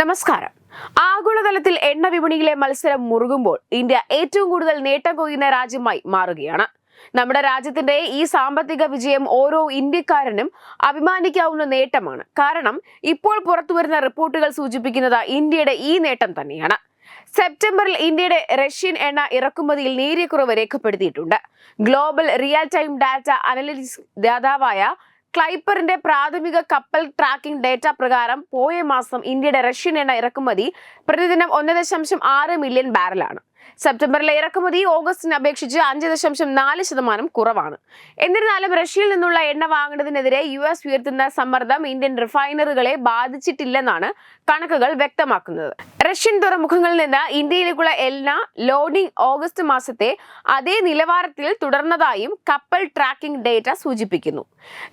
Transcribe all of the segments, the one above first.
നമസ്കാരം. ആഗോളതലത്തിൽ എണ്ണ വിപണിയിലെ മത്സരം മുറുകുമ്പോൾ ഇന്ത്യ ഏറ്റവും കൂടുതൽ നേട്ടം കൊയ്യുന്ന രാജ്യമായി മാറുകയാണ്. നമ്മുടെ രാജ്യത്തിന്റെ ഈ സാമ്പത്തിക വിജയം ഓരോ ഇന്ത്യക്കാരനും അഭിമാനിക്കാവുന്ന നേട്ടമാണ്. കാരണം ഇപ്പോൾ പുറത്തുവരുന്ന റിപ്പോർട്ടുകൾ സൂചിപ്പിക്കുന്നത് ഇന്ത്യയുടെ ഈ നേട്ടം തന്നെയാണ്. സെപ്റ്റംബറിൽ ഇന്ത്യയുടെ റഷ്യൻ എണ്ണ ഇറക്കുമതിയിൽ നേരിയ കുറവ് രേഖപ്പെടുത്തിയിട്ടുണ്ട്. Global real time data analytics ദാതാവായ ക്ലൈപ്പറിന്റെ പ്രാഥമിക കപ്പൽ ട്രാക്കിംഗ് ഡേറ്റ പ്രകാരം പോയ മാസം ഇന്ത്യയുടെ റഷ്യൻ എണ്ണ ഇറക്കുമതി. പ്രതിദിനം ഒന്ന് ദശാംശം ആറ് മില്യൺ ബാരലാണ് സെപ്റ്റംബറിലെ ഇറക്കുമതി ഓഗസ്റ്റിന് അപേക്ഷിച്ച് അഞ്ച് ദശാംശം നാല് ശതമാനം കുറവാണ്. എന്നിരുന്നാലും റഷ്യയിൽ നിന്നുള്ള എണ്ണ വാങ്ങുന്നതിനെതിരെ യു എസ് ഉയർത്തുന്ന സമ്മർദ്ദം ഇന്ത്യൻ റിഫൈനറുകളെ ബാധിച്ചിട്ടില്ലെന്നാണ് കണക്കുകൾ വ്യക്തമാക്കുന്നത്. റഷ്യൻ തുറമുഖങ്ങളിൽ നിന്ന് ഇന്ത്യയിലേക്കുള്ള എണ്ണ ലോഡിംഗ് ഓഗസ്റ്റ് മാസത്തെ അതേ നിലവാരത്തിൽ തുടർന്നതായും കപ്പൽ ട്രാക്കിംഗ് ഡേറ്റ സൂചിപ്പിക്കുന്നു.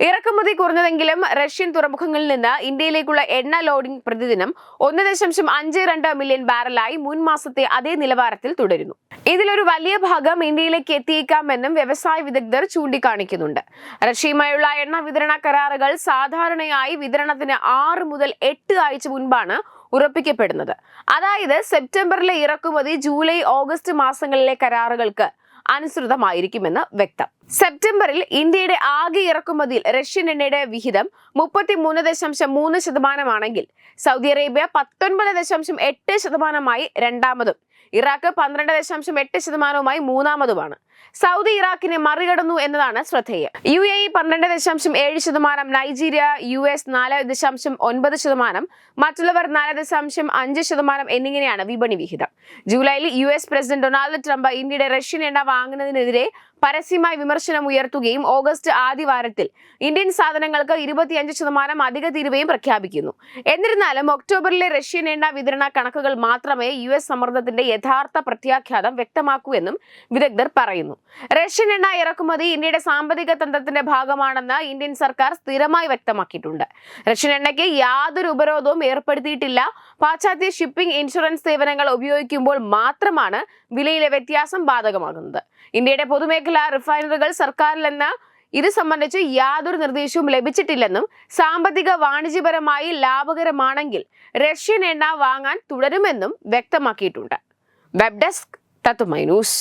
ഇറക്കുമതി കുറഞ്ഞതെങ്കിലും റഷ്യൻ തുറമുഖങ്ങളിൽ നിന്ന് ഇന്ത്യയിലേക്കുള്ള എണ്ണ ലോഡിംഗ് പ്രതിദിനം ഒന്ന് ദശാംശം അഞ്ച് രണ്ട് മില്യൺ ബാരലായി മുൻ മാസത്തെ അതേ നിലവാരത്തിൽ തുടരുന്നു. ഇതിലൊരു വലിയ ഭാഗം ഇന്ത്യയിലേക്ക് എത്തിയേക്കാമെന്നും വ്യവസായ വിദഗ്ധർ ചൂണ്ടിക്കാണിക്കുന്നുണ്ട്. റഷ്യയുമായുള്ള എണ്ണ വിതരണ കരാറുകൾ സാധാരണയായി വിതരണത്തിന് ആറ് മുതൽ എട്ട് ആഴ്ച മുൻപാണ് ഉറപ്പിക്കപ്പെടുന്നത്. അതായത് സെപ്റ്റംബറിലെ ഇറക്കുമതി ജൂലൈ ഓഗസ്റ്റ് മാസങ്ങളിലെ കരാറുകൾക്ക് അനുസൃതമായിരിക്കുമെന്ന് വ്യക്തം. സെപ്റ്റംബറിൽ ഇന്ത്യയുടെ ആകെ ഇറക്കുമതിയിൽ റഷ്യൻ എണ്ണയുടെ വിഹിതം മുപ്പത്തി മൂന്ന് ദശാംശം മൂന്ന് ശതമാനമാണെങ്കിൽ സൗദി അറേബ്യ പത്തൊൻപത് ദശാംശം എട്ട് ശതമാനമായി രണ്ടാമതും. ഇറാഖ് പന്ത്രണ്ട് ദശാംശം എട്ട് ശതമാനവുമായി മൂന്നാമതുമാണ്. സൗദി ഇറാഖിനെ മറികടന്നു എന്നതാണ് ശ്രദ്ധേയം. യു എ ഇ പന്ത്രണ്ട് ദശാംശം ഏഴ് ശതമാനം നൈജീരിയ യു എസ് നാല് ദശാംശം ഒൻപത് ശതമാനം മറ്റുള്ളവർ നാല് ദശാംശം അഞ്ച് ശതമാനം എന്നിങ്ങനെയാണ് വിപണി വിഹിതം. ജൂലൈയിൽ U S president Donald Trump ഇന്ത്യയുടെ റഷ്യൻ എണ്ണ വാങ്ങുന്നതിനെതിരെ പരസ്യമായി വിമർശനം ഉയർത്തുകയും ഓഗസ്റ്റ് ആദ്യവാരത്തിൽ ഇന്ത്യൻ സാധനങ്ങൾക്ക് ഇരുപത്തിയഞ്ച് ശതമാനം അധിക തീരുവയും പ്രഖ്യാപിക്കുന്നു. എന്നിരുന്നാലും ഒക്ടോബറിലെ റഷ്യൻ എണ്ണ വിതരണ കണക്കുകൾ മാത്രമേ യു എസ് സമ്മർദ്ദത്തിന്റെ യഥാർത്ഥ പ്രത്യാഘാതം വ്യക്തമാക്കൂ എന്നും വിദഗ്ധർ പറയുന്നു. റഷ്യൻ എണ്ണ ഇറക്കുമതി ഇന്ത്യയുടെ സാമ്പത്തിക തന്ത്രത്തിന്റെ ഭാഗമാണെന്ന് ഇന്ത്യൻ സർക്കാർ സ്ഥിരമായി വ്യക്തമാക്കിയിട്ടുണ്ട്. റഷ്യൻ എണ്ണയ്ക്ക് യാതൊരു ഉപരോധവും ഏർപ്പെടുത്തിയിട്ടില്ല. പാശ്ചാത്യ ഷിപ്പിംഗ് ഇൻഷുറൻസ് സേവനങ്ങൾ ഉപയോഗിക്കുമ്പോൾ മാത്രമാണ് വിലയിലെ വ്യത്യാസം ബാധകമാകുന്നത്. ഇന്ത്യയുടെ പൊതുമേഖലാ റിഫൈനറികൾ സർക്കാരിൽ നിന്ന് ഇത് സംബന്ധിച്ച് യാതൊരു നിർദ്ദേശവും ലഭിച്ചിട്ടില്ലെന്നും സാമ്പത്തിക വാണിജ്യപരമായി ലാഭകരമാണെങ്കിൽ റഷ്യൻ എണ്ണ വാങ്ങാൻ തുടരുമെന്നും വ്യക്തമാക്കിയിട്ടുണ്ട്. Web desk Thathumai news.